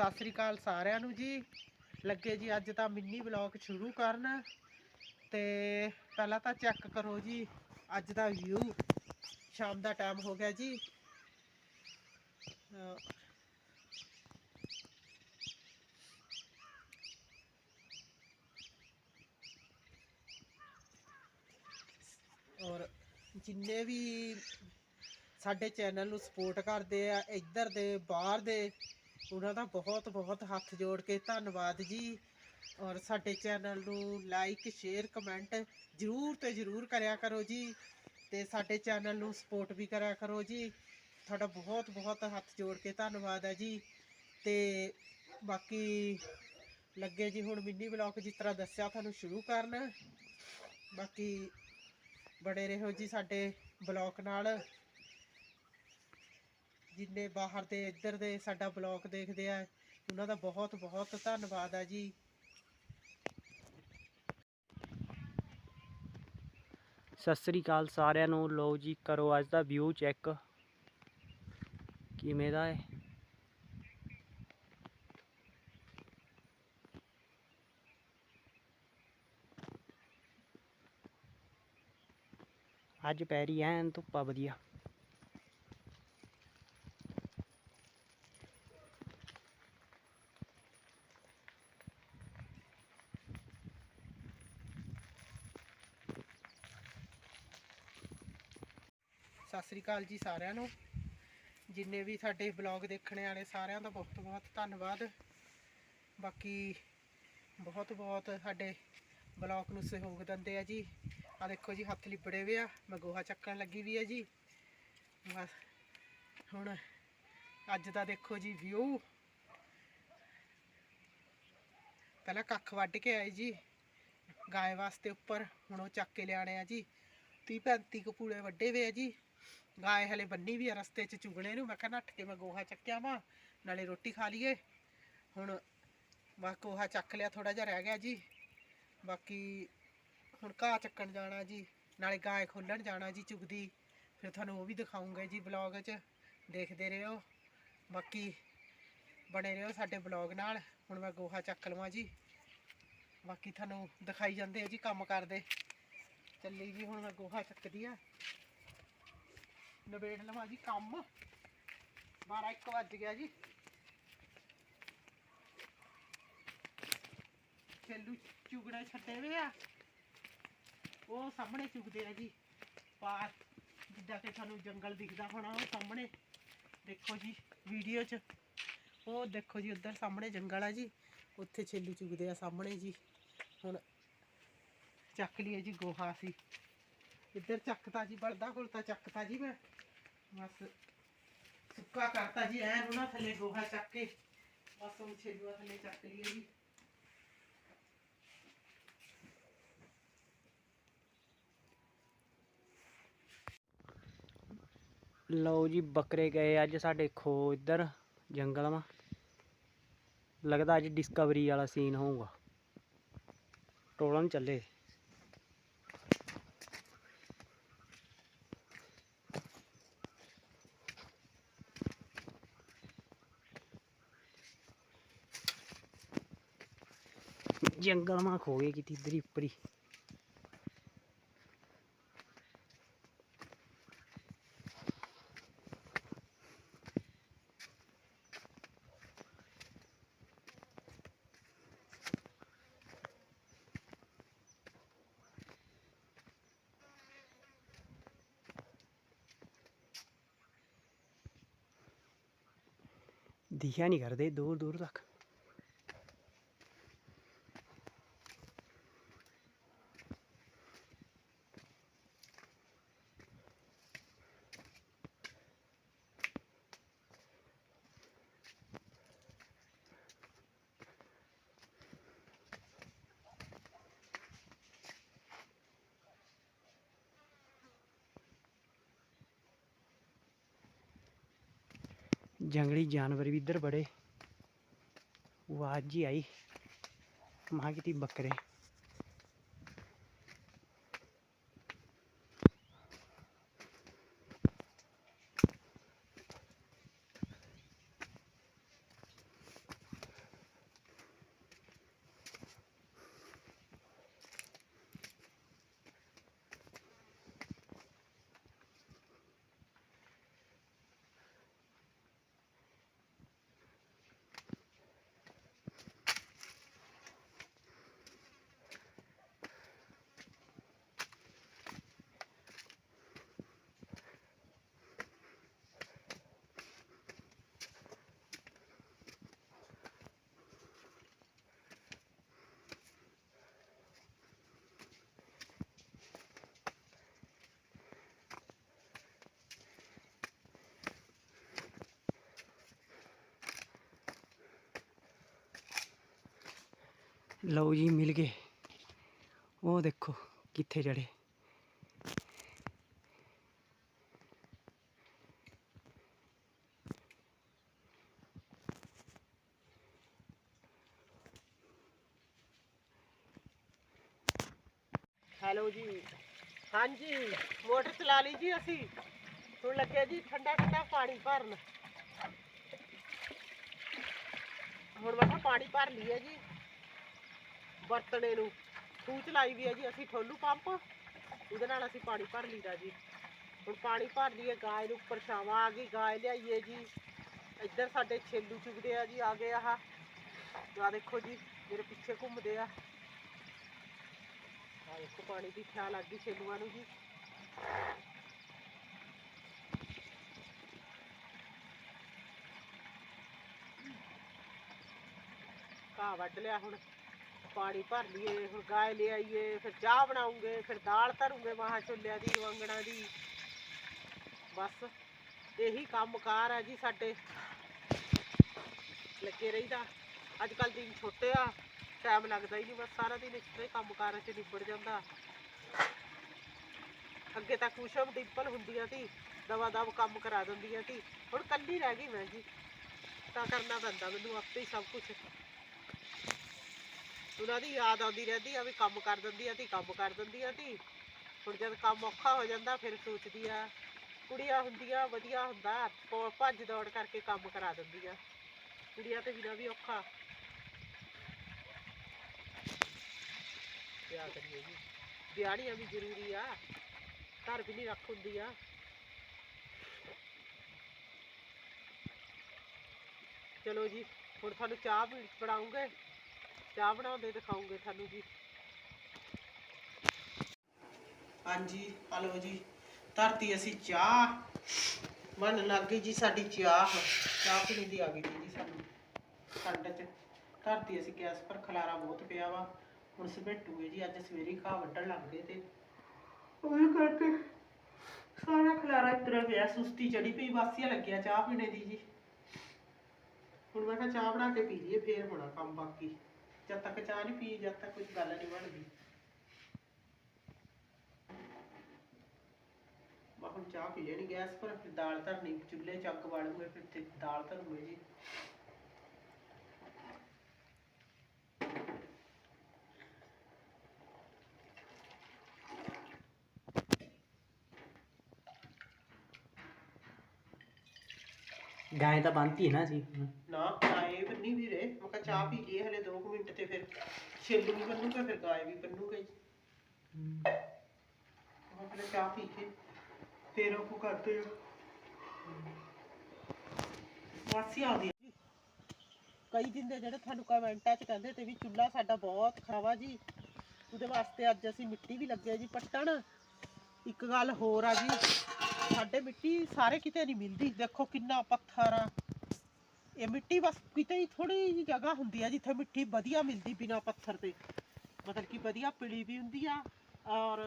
ਸਤਿ ਸ੍ਰੀ ਅਕਾਲ ਸਾਰਿਆਂ ਨੂੰ ਜੀ। ਲੱਗੇ ਜੀ ਅੱਜ ਤਾਂ ਮਿੰਨੀ ਬਲੌਗ ਸ਼ੁਰੂ ਕਰਨ। ਤੇ ਪਹਿਲਾਂ ਤਾਂ ਚੈੱਕ ਕਰੋ ਜੀ, ਅੱਜ ਦਾ ਵਿਊ ਸ਼ਾਮ ਦਾ ਟਾਈਮ ਹੋ ਗਿਆ ਜੀ। ਔਰ ਜਿੰਨੇ ਵੀ ਸਾਡੇ ਚੈਨਲ ਨੂੰ ਸਪੋਰਟ ਕਰਦੇ ਆ, ਇੱਧਰ ਦੇ, ਬਾਹਰ ਦੇ ਉਹਨਾਂ ਦਾ ਬਹੁਤ ਬਹੁਤ ਹੱਥ ਜੋੜ ਕੇ ਧੰਨਵਾਦ ਜੀ। ਔਰ ਸਾਡੇ ਚੈਨਲ ਨੂੰ ਲਾਈਕ ਸ਼ੇਅਰ ਕਮੈਂਟ ਜਰੂਰ ਤੇ ਜਰੂਰ ਕਰਿਆ ਕਰੋ ਜੀ। ਤੇ ਸਾਡੇ ਚੈਨਲ ਨੂੰ ਸਪੋਰਟ ਵੀ ਕਰਿਆ ਕਰੋ ਜੀ। ਤੁਹਾਡਾ ਬਹੁਤ ਬਹੁਤ ਹੱਥ ਜੋੜ ਕੇ ਧੰਨਵਾਦ ਹੈ ਜੀ। ਤੇ ਬਾਕੀ ਲੱਗੇ ਜੀ ਹੁਣ ਮਿੰਨੀ ਬਲੌਗ ਜਿਸ ਤਰ੍ਹਾਂ ਦੱਸਿਆ ਤੁਹਾਨੂੰ ਸ਼ੁਰੂ ਕਰਨ। ਬਾਕੀ ਬੜੇ ਰਹੋ ਜੀ ਸਾਡੇ ਬਲੌਗ ਨਾਲ। ਜਿੰਨੇ ਬਾਹਰ ਦੇ, ਇੱਧਰ ਦੇ ਸਾਡਾ ਬਲੌਗ ਦੇਖਦੇ ਆ, ਉਹਨਾਂ ਦਾ ਬਹੁਤ ਬਹੁਤ ਧੰਨਵਾਦ ਆ ਜੀ। ਸਤਿ ਸ੍ਰੀ ਅਕਾਲ ਸਾਰਿਆਂ ਨੂੰ। ਲਓ ਜੀ, ਕਰੋ ਅੱਜ ਦਾ ਵਿਊ ਚੈੱਕ ਕਿਵੇਂ ਦਾ ਹੈ ਅੱਜ ਪੈਰੀ ਐਨ ਧੁੱਪਾ ਵਧੀਆ। ਸ੍ਰੀ ਅਕਾਲ ਜੀ ਸਾਰਿਆਂ ਨੂੰ। ਜਿੰਨੇ ਵੀ ਸਾਡੇ ਬਲੌਗ ਦੇਖਣ ਵਾਲੇ ਸਾਰਿਆਂ ਦਾ ਬਹੁਤ ਬਹੁਤ ਧੰਨਵਾਦ। ਬਾਕੀ ਬਹੁਤ ਬਹੁਤ ਸਾਡੇ ਬਲੌਗ ਨੂੰ ਸਹਿਯੋਗ ਦਿੰਦੇ ਆ ਜੀ। ਆ ਦੇਖੋ ਜੀ, ਹੱਥ ਲਿਬੜੇ ਵੇ ਆ, ਮੈਂ ਗੋਹਾ ਚੱਕਣ ਲੱਗੀ ਵੀ ਆ ਜੀ। ਬਸ, ਹੁਣ ਅੱਜ ਦਾ ਦੇਖੋ ਜੀ ਵਿਊ ਪਹਿਲਾਂ ਕੱਖ ਵੱਢ ਕੇ ਆਏ ਜੀ, ਗਾਏ ਵਾਸਤੇ ਉੱਪਰ, ਹੁਣ ਉਹ ਚੱਕ ਕੇ ਲਿਆਣੇ ਆ ਜੀ। 30 35 ਕਪੂੜੇ ਵੱਡੇ ਵੇ ਆ ਜੀ। ਗਾਏ ਹਲੇ ਬੰਨੀ ਵੀ ਆ ਰਸਤੇ 'ਚ ਚੁਗਣੇ ਨੂੰ। ਮੈਂ ਕਿਹਾ ਨੱਠ ਕੇ ਮੈਂ ਗੋਹਾ ਚੱਕਿਆ ਵਾ, ਨਾਲੇ ਰੋਟੀ ਖਾ ਲਈਏ। ਹੁਣ ਬਸ ਗੋਹਾ ਚੱਕ ਲਿਆ ਥੋੜਾ ਜਿਹਾ ਰਹਿ ਗਿਆ ਜੀ। ਬਾਕੀ ਹੁਣ ਘਾਹ ਚੱਕਣ ਜਾਣਾ ਜੀ, ਨਾਲੇ ਗਾਏ ਖੋਲਣ ਜਾਣਾ ਜੀ ਚੁਗਦੀ। ਫਿਰ ਤੁਹਾਨੂੰ ਉਹ ਵੀ ਦਿਖਾਉਂਗਾ ਜੀ ਬਲੌਗ 'ਚ, ਦੇਖਦੇ ਰਹੋ। ਬਾਕੀ ਬਣੇ ਰਹੋ ਸਾਡੇ ਬਲੌਗ ਨਾਲ, ਹੁਣ ਮੈਂ ਗੋਹਾ ਚੱਕ ਲਵਾਂ ਜੀ। ਬਾਕੀ ਤੁਹਾਨੂੰ ਦਿਖਾਈ ਜਾਂਦੇ ਆ ਜੀ ਕੰਮ ਕਰਦੇ। ਚੱਲੀ ਜੀ, ਹੁਣ ਮੈਂ ਗੋਹਾ ਚੱਕਦੀ ਆ। ਨਵੇੜ ਲਵਾਂ ਜੀ ਕੰਮ। 12 1 ਵੱਜ ਗਿਆ ਜੀ। ਛੇਲੂ ਚੁਗੜੇ ਛੱਡੇ ਵੇ ਆ। ਉਹ ਸਾਹਮਣੇ ਚੁਗਦੇ ਆ ਜੀ। ਪਾਰ ਜਿੱਦਾਂ ਕਿ ਤੁਹਾਨੂੰ ਜੰਗਲ ਦਿਖਦਾ ਹੋਣਾ ਉਹ ਸਾਹਮਣੇ। ਦੇਖੋ ਜੀ, ਵੀਡੀਓ 'ਚ। ਉਹ ਦੇਖੋ ਜੀ, ਉਧਰ ਸਾਹਮਣੇ ਜੰਗਲ ਆ ਜੀ। ਉੱਥੇ ਛੇਲੂ ਚੁਗਦੇ ਆ ਸਾਹਮਣੇ ਜੀ। ਹੁਣ ਚੱਕ ਲਈਏ ਜੀ ਗੋਹਾ ਸੀ ਇੱਧਰ ਚੱਕਤਾ ਜੀ, ਬਲਦਾ ਕੋਲ ਚੱਕਤਾ ਜੀ ਮੈਂ। ਬਸ ਸੁੱਕਾ ਕਰਤਾ ਜੀ, ਐਨ ਉਹਨਾਂ ਥੱਲੇ ਗੋਹਾ ਚੱਕ ਕੇ। ਬਸ ਹੁਣ ਛੇਲੂਆ ਥੱਲੇ ਚੱਕ ਲਈਏ ਜੀ। ਲਓ ਜੀ, ਬੱਕਰੇ ਗਏ ਅੱਜ ਸਾਡੇ ਖੋ ਇੱਧਰ ਜੰਗਲ ਮਾ। ਲੱਗਦਾ ਅੱਜ ਡਿਸਕਵਰੀ ਵਾਲਾ ਸੀਨ ਹੋਊਗਾ। ਟੋਲਣ ਚੱਲੇ। ਜੰਗਲ ਮਾ ਖੋ ਗਏ ਕਿਤੇ ਇੱਧਰ ਦਿਖਿਆ ਨਹੀਂ ਕਰਦੇ ਦੂਰ ਦੂਰ ਤੱਕ। ਜੰਗਲੀ ਜਾਨਵਰ ਵੀ ਇੱਧਰ ਬੜੇ। ਉਹ ਅੱਜ ਹੀ ਆਈ। ਮਾਂ ਕਿਤੇ ਬੱਕਰੇ। ਲਓ ਜੀ, ਮਿਲ ਗਏ। ਉਹ ਦੇਖੋ ਕਿੱਥੇ ਜੜੇ ਹੈਲੋ ਜੀ। ਹਾਂਜੀ, ਮੋਟਰ ਚਲਾ ਲਈ ਜੀ ਅਸੀਂ। ਹੁਣ ਲੱਗੇ ਜੀ ਠੰਡਾ ਠੰਡਾ ਪਾਣੀ ਭਰਨ। ਹੁਣ ਮੈਂ ਕਿਹਾ ਪਾਣੀ ਭਰ ਲਈਏ ਜੀ। ਵਰਤਣੇ ਨੂੰ। ਖੂਹ ਚਲਾਈ ਵੀ ਹੈ ਜੀ, ਅਸੀਂ ਠੋਲੂ ਪੰਪ। ਉਹਦੇ ਨਾਲ ਅਸੀਂ ਪਾਣੀ ਭਰ ਲਈਦਾ ਜੀ। ਹੁਣ ਪਾਣੀ ਭਰ ਲਈਏ ਗਾਏ ਨੂੰ ਪਰਛਾਵਾਂ ਆ ਗਈ ਗਾਏ ਲਿਆਈਏ ਜੀ। ਇੱਧਰ ਸਾਡੇ ਛੇਲੂ ਚੁਗਦੇ ਆ ਜੀ, ਆ ਗਏ ਆਹ। ਆ ਦੇਖੋ ਜੀ, ਮੇਰੇ ਪਿੱਛੇ ਘੁੰਮਦੇ ਆ। ਆ ਦੇਖੋ, ਪਾਣੀ ਦੀ ਖਿਆਲ ਆ ਗਈ ਛੇਲੂਆਂ ਨੂੰ ਜੀ। ਘਾਹ ਵੱਢ ਲਿਆ ਹੁਣ। ਪਾਣੀ ਭਰ ਲਈਏ, ਹੁਣ ਗਾਏ ਲੈ ਆਈਏ, ਫਿਰ ਚਾਹ ਬਣਾਉਂਗੇ, ਫਿਰ ਦਾਲ ਧਰੂਗੇ ਮਾਹ ਛੋਲਿਆਂ ਦੀ, ਵੰਗਣਾ ਦੀ। ਬਸ, ਇਹੀ ਕੰਮਕਾਰ ਆ ਜੀ ਸਾਡੇ। ਲੱਗੇ ਰਹੀਦਾ। ਅੱਜ ਕੱਲ ਦਿਨ ਛੋਟੇ ਆ ਟਾਈਮ ਲੱਗਦਾ ਹੀ ਨਹੀਂ, ਬਸ ਸਾਰਾ ਦਿਨ ਇਸ ਤਰ੍ਹਾਂ ਹੀ ਕੰਮਕਾਰਾਂ 'ਚ ਨਿਬੜ ਜਾਂਦਾ। ਅੱਗੇ ਤਾਂ ਕੁਸ਼ਮ ਡਿੰਪਲ ਹੁੰਦੀਆਂ ਸੀ ਦਵਾ ਦਵ ਕੰਮ ਕਰਾ ਦਿੰਦੀਆਂ ਸੀ। ਹੁਣ ਕੱਲੀ ਰਹਿ ਗਈ ਮੈਂ ਜੀ। ਤਾਂ ਕਰਨਾ ਪੈਂਦਾ ਮੈਨੂੰ ਆਪੇ ਹੀ ਸਭ ਕੁਝ ਉਹਨਾਂ ਦੀ ਯਾਦ ਆਉਂਦੀ ਰਹਿੰਦੀ ਆ ਵੀ ਕੰਮ ਕਰ ਦਿੰਦੀ ਆ ਤੀ ਕੰਮ ਕਰ ਦਿੰਦੀ ਆ ਤੀ ਹੁਣ ਜਦ ਕੰਮ ਔਖਾ ਹੋ ਜਾਂਦਾ, ਫਿਰ ਸੋਚਦੀ ਆ, ਕੁੜੀਆਂ ਹੁੰਦੀਆਂ ਵਧੀਆ ਹੁੰਦਾ ਪ- ਭੱਜ ਦੌੜ ਕਰਕੇ ਕੰਮ ਕਰਾ ਦਿੰਦੀਆਂ ਕੁੜੀਆਂ ਤੇ ਬਿਨਾਂ ਵੀ ਔਖਾ। ਵਿਆਹ ਕਰੀਏ ਜੀ। ਦਿਹਾੜੀਆਂ ਵੀ ਜ਼ਰੂਰੀ ਆ, ਘਰ ਵੀ ਨਹੀਂ ਰੱਖ ਹੁੰਦੀ ਆ। ਚਲੋ ਜੀ, ਹੁਣ ਤੁਹਾਨੂੰ ਚਾਹ ਵੀ ਬਣਾਉਂਗੇ। ਚਾਹ ਬਣਾਉਂਦੇ ਦਿਖਾਉਂਗੇ ਤੁਹਾਨੂੰ ਜੀ। ਹਾਂਜੀ ਹਲੋ ਜੀ। ਧਰਤੀ ਅਸੀਂ ਚਾਹ ਬਣ ਲੱਗ ਗਈ ਜੀ, ਸਾਡੀ ਚਾਹ। ਚਾਹ ਪੀਣ ਦੀ ਆ ਗਈ ਜੀ ਸਾਨੂੰ। ਠੰਡ ਚ। ਧਰਤੀ ਅਸੀਂ ਗੈਸ ਪਰ ਖਲਾਰਾ ਬਹੁਤ ਪਿਆ ਵਾ। ਹੁਣ ਸਮੇਟੂਗੇ ਜੀ, ਅੱਜ ਸਵੇਰੇ ਹੀ ਘਾਹ ਵੱਢਣ ਲੱਗ ਗਏ ਤੇ। ਉਹਦੇ ਕਰਕੇ ਸਾਰਾ ਖਲਾਰਾ ਇਤਰਾ ਪਿਆ, ਸੁਸਤੀ ਚੜੀ ਪਈ, ਵਾਸੀਆ ਲੱਗਿਆ ਚਾਹ ਪੀਣੇ ਦੀ ਜੀ। ਹੁਣ ਮੈਂ ਕਿਹਾ ਚਾਹ ਬਣਾ ਕੇ ਪੀ ਲਈਏ, ਫੇਰ ਹੋਣਾ ਕੰਮ ਬਾਕੀ। ਜਦ ਤੱਕ ਚਾਹ ਨਹੀਂ ਪੀ ਜਦ ਤੱਕ ਕੁਝ ਗੱਲ ਨਹੀਂ ਬਣਦੀ। ਮੈਂ ਹੁਣ ਚਾਹ ਪੀ ਲੈਣੀ, ਗੈਸ ਪਰ ਫਿਰ ਦਾਲ ਧਰਨੀ, ਚੁੱਲ੍ਹੇ ਚੱਕ ਵਾਲੂਗੇ, ਫਿਰ ਤੇ ਦਾਲ ਧਰੂਗੇ ਗਾय ਤਾਂ ਬੰਨਤੀ ਹੈ ਨਾ ਸੀ ਨਾ ਗਾਏ ਬੰਨੀ ਵੀ ਰੇ ਮੈਂ ਕਿਹਾ ਚਾਹ ਪੀ ਲਈਏ ਹਲੇ 2 ਮਿੰਟ ਤੇ ਫਿਰ ਛੇਲੂ ਵੀ ਬੰਨੂਗਾ ਫਿਰ ਗਾਏ ਵੀ ਬੰਨੂਗਾ ਜੀ। ਮੈਂ ਪਹਿਲਾਂ ਚਾਹ ਪੀ ਕੇ ਫਿਰ ਉਹ ਕਰਦੇ ਆ। ਵਾਸੀ ਆਉਂਦੀ ਆ। ਕਈ ਦਿਨ ਦੇ ਜਿਹੜੇ ਤੁਹਾਨੂੰ ਕਮੈਂਟਾਂ 'ਚ ਕਹਿੰਦੇ ਤੇ ਵੀ ਚੁੱਲ੍ਹਾ ਸਾਡਾ ਬਹੁਤ ਖਰਾਵਾ ਜੀ। ਉਹਦੇ ਵਾਸਤੇ ਅੱਜ ਅਸੀਂ ਮਿੱਟੀ ਵੀ ਲੱਗੇ ਜੀ ਪੱਟਣ। ਇੱਕ ਗੱਲ ਹੋਰ ਆ ਜੀ, ਸਾਡੇ ਮਿੱਟੀ ਸਾਰੇ ਕਿਤੇ ਨਹੀਂ ਮਿਲਦੀ। ਦੇਖੋ ਕਿੰਨਾ ਪੱਥਰ ਆ। ਇਹ ਮਿੱਟੀ ਬਸ ਕਿਤੇ ਹੀ ਥੋੜੀ ਜਿਹੀ ਜਗ੍ਹਾ ਹੁੰਦੀ ਆ ਜਿੱਥੇ ਮਿੱਟੀ ਵਧੀਆ ਮਿਲਦੀ ਬਿਨਾ ਪੱਥਰ ਤੇ। ਮਤਲਬ ਕਿ ਵਧੀਆ ਪੀਲੀ ਵੀ ਹੁੰਦੀ ਆ ਔਰ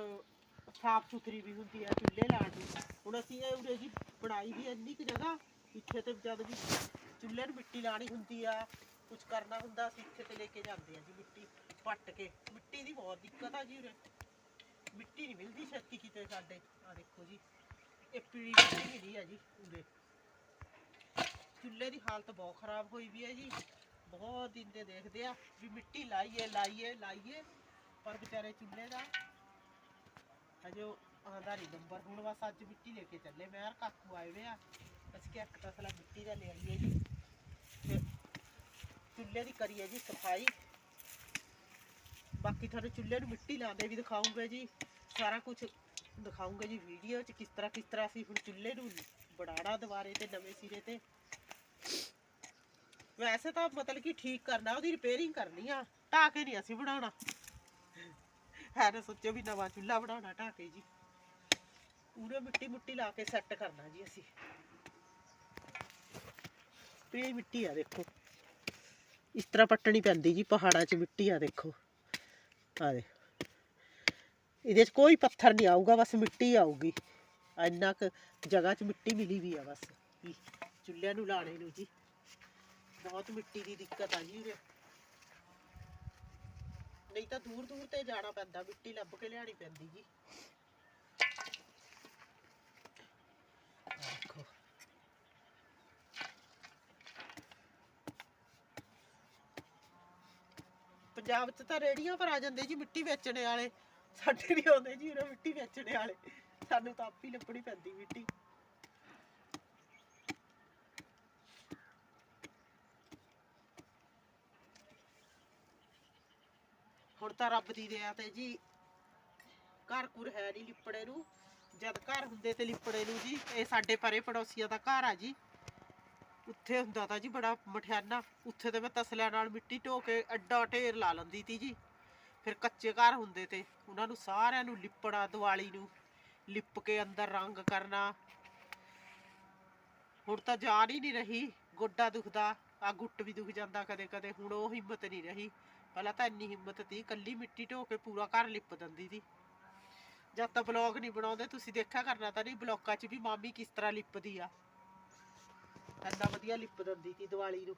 ਸਾਫ਼ ਸੁਥਰੀ ਵੀ ਹੁੰਦੀ ਆ ਚੁੱਲ੍ਹੇ ਲਾਉਣ ਨੂੰ ਹੁਣ ਅਸੀਂ ਇਹ ਉਰੇ ਜੀ ਬਣਾਈ ਵੀ ਇੰਨੀ ਕੁ ਜਗ੍ਹਾ, ਇੱਥੇ ਤੇ ਜਦ ਵੀ ਚੁੱਲ੍ਹੇ ਨੂੰ ਮਿੱਟੀ ਲਾਣੀ ਹੁੰਦੀ ਆ ਕੁਝ ਕਰਨਾ ਹੁੰਦਾ ਅਸੀਂ ਇੱਥੇ ਤੇ ਲੈ ਕੇ ਜਾਂਦੇ ਆ ਜੀ ਮਿੱਟੀ ਪੱਟ ਕੇ। ਮਿੱਟੀ ਦੀ ਬਹੁਤ ਦਿੱਕਤ ਆ ਜੀ ਉਰੇ। ਮਿੱਟੀ ਨਹੀਂ ਮਿਲਦੀ ਛੇਤੀ ਕਿਤੇ ਸਾਡੇ। ਆ ਦੇਖੋ ਜੀ, ਇਹ ਪੀਲੀ ਮਿੱਟੀ ਮਿਲੀ ਆ ਜੀ ਉਰੇ ਚੁੱਲ੍ਹੇ ਦੀ ਹਾਲਤ ਬਹੁਤ ਖਰਾਬ ਹੋਈ ਵੀ ਹੈ ਜੀ। ਬਹੁਤ ਦਿਨ ਦੇ ਦੇਖਦੇ ਆ ਵੀ ਮਿੱਟੀ ਲਾਈਏ ਲਾਈਏ ਲਾਈਏ, ਪਰ ਵਿਚਾਰੇ ਚੁੱਲ੍ਹੇ ਦਾ ਹਜੇ ਆਂਦਾ ਨਹੀਂ ਨੰਬਰ। ਹੁਣ ਬਸ ਅੱਜ ਮਿੱਟੀ ਲੈ ਕੇ ਚੱਲੇ। ਮੈਂ ਯਾਰ ਕਾਕੂ ਆਏ ਵੇ ਆ। ਅਸੀਂ ਕਿ ਇੱਕ ਤਸਲਾ ਮਿੱਟੀ ਦਾ ਲੈ ਲਈਏ ਜੀ। ਫਿਰ ਚੁੱਲ੍ਹੇ ਦੀ ਕਰੀਏ ਜੀ ਸਫ਼ਾਈ। ਬਾਕੀ ਤੁਹਾਨੂੰ ਚੁੱਲ੍ਹੇ ਨੂੰ ਮਿੱਟੀ ਲਾਉਂਦੇ ਵੀ ਦਿਖਾਉਂਗੇ ਜੀ। ਸਾਰਾ ਕੁਝ ਦਿਖਾਉਂਗੇ ਜੀ ਵੀਡੀਓ 'ਚ ਕਿਸ ਤਰ੍ਹਾਂ ਕਿਸ ਤਰ੍ਹਾਂ ਅਸੀਂ ਹੁਣ ਚੁੱਲ੍ਹੇ ਨੂੰ ਬਣਾਉਣਾ ਦੁਬਾਰੇ ਤੇ ਨਵੇਂ ਸਿਰੇ ਤੇ। ਵੈਸੇ ਤਾਂ ਮਤਲਬ ਕਿ ਠੀਕ ਕਰਨਾ, ਉਹਦੀ ਰਿਪੇਅਰਿੰਗ ਕਰਨੀ ਆ, ਢਾਹ ਕੇ ਨਹੀਂ ਅਸੀਂ ਬਣਾਉਣਾ। ਹੈ ਨਾ ਸੋਚੋ ਵੀ ਨਵਾਂ ਚੁੱਲ੍ਹਾ ਬਣਾਉਣਾ, ਢਾਹ ਕੇ ਜੀ। ਪੂਰੇ ਮਿੱਟੀ ਮੁੱਟੀ ਲਾ ਕੇ ਸੈੱਟ ਕਰਨਾ ਜੀ ਅਸੀਂ। ਪੀ ਮਿੱਟੀ ਆ ਦੇਖੋ। ਇਸ ਤਰ੍ਹਾਂ ਪੱਟਣੀ ਪੈਂਦੀ ਜੀ, ਪਹਾੜਾਂ 'ਚ ਮਿੱਟੀ ਆ ਦੇਖੋ। ਆ ਦੇ ਇਹਦੇ 'ਚ ਕੋਈ ਪੱਥਰ ਨਹੀਂ ਆਊਗਾ, ਬਸ ਮਿੱਟੀ ਆਊਗੀ। ਇੰਨਾ ਕੁ ਜਗ੍ਹਾ 'ਚ ਮਿੱਟੀ ਮਿਲੀ ਵੀ ਆ ਬਸ। ਵੀ ਚੁੱਲ੍ਹਿਆਂ ਨੂੰ ਲਾਣੇ ਨੂੰ ਜੀ। ਬਹੁਤ ਮਿੱਟੀ ਦੀ ਦਿੱਕਤ ਆ ਜੀ ਉਰੇ। ਨਹੀਂ ਤਾਂ ਦੂਰ ਦੂਰ ਤੇ ਜਾਣਾ ਪੈਂਦਾ, ਮਿੱਟੀ ਲੱਭ ਕੇ ਲਿਆਣੀ ਪੈਂਦੀ ਜੀ। ਪੰਜਾਬ 'ਚ ਤਾਂ ਰੇੜੀਆਂ ਪਰ ਆ ਜਾਂਦੇ ਜੀ ਮਿੱਟੀ ਵੇਚਣੇ ਵਾਲੇ। ਸਾਡੇ ਨਹੀਂ ਆਉਂਦੇ ਜੀ ਉਹਨਾਂ ਮਿੱਟੀ ਵੇਚਣੇ ਵਾਲੇ। ਸਾਨੂੰ ਤਾਂ ਆਪ ਹੀ ਲੱਭਣੀ ਪੈਂਦੀ ਮਿੱਟੀ। ਹੁਣ ਤਾਂ ਰੱਬ ਦੀ ਦਇਆ ਤੇ ਜੀ। ਘਰ ਘੁਰ ਹੈ ਨਹੀਂ ਲਿਪੜੇ ਨੂੰ। ਜਦ ਘਰ ਹੁੰਦੇ ਤੇ ਲਿਪੜੇ ਨੂੰ ਜੀ, ਇਹ ਸਾਡੇ ਪਰੇ ਪੜੋਸੀਆਂ ਦਾ ਘਰ ਆ ਜੀ। ਉੱਥੇ ਹੁੰਦਾ ਤਾਂ ਜੀ ਬੜਾ ਮਠਿਆਨਾ, ਉੱਥੇ ਤੇ ਮੈਂ ਤਸਲਿਆਂ ਨਾਲ ਮਿੱਟੀ ਢੋ ਕੇ ਅੱਡਾ ਢੇਰ ਲਾ ਲੈਂਦੀ ਤੀ ਜੀ। ਫਿਰ ਕੱਚੇ ਘਰ ਹੁੰਦੇ ਤੇ ਉਹਨਾਂ ਨੂੰ ਸਾਰਿਆਂ ਨੂੰ ਲਿਪਣਾ, ਦੀਵਾਲੀ ਨੂੰ ਲਿਪ ਕੇ ਅੰਦਰ ਰੰਗ ਕਰਨਾ। ਹੁਣ ਤਾਂ ਜਾਨ ਹੀ ਨਹੀਂ ਰਹੀ, ਗੋਡਾ ਦੁਖਦਾ, ਆ ਗੁੱਟ ਵੀ ਦੁਖ ਜਾਂਦਾ ਕਦੇ ਕਦੇ ਹੁਣ ਉਹ ਹਿੰਮਤ ਨਹੀਂ ਰਹੀ। ਪਹਿਲਾਂ ਤਾਂ ਇੰਨੀ ਹਿੰਮਤ ਤੀ ਕੱਲੀ ਮਿੱਟੀ ਢੋ ਕੇ ਪੂਰਾ ਘਰ ਲਿਪ ਦਿੰਦੀ ਸੀ ਜਦ ਤਾਂ ਬਲੌਗ ਨਹੀਂ ਬਣਾਉਂਦੇ, ਤੁਸੀਂ ਦੇਖਿਆ ਕਰਨਾ ਤਾਂ ਨਹੀਂ ਬਲੌਕਾਂ 'ਚ ਵੀ ਮਾਮੀ ਕਿਸ ਤਰ੍ਹਾਂ ਲਿਪਦੀ ਆ। ਇੰਨਾ ਵਧੀਆ ਲਿਪ ਦਿੰਦੀ ਸੀ ਦੀਵਾਲੀ ਨੂੰ।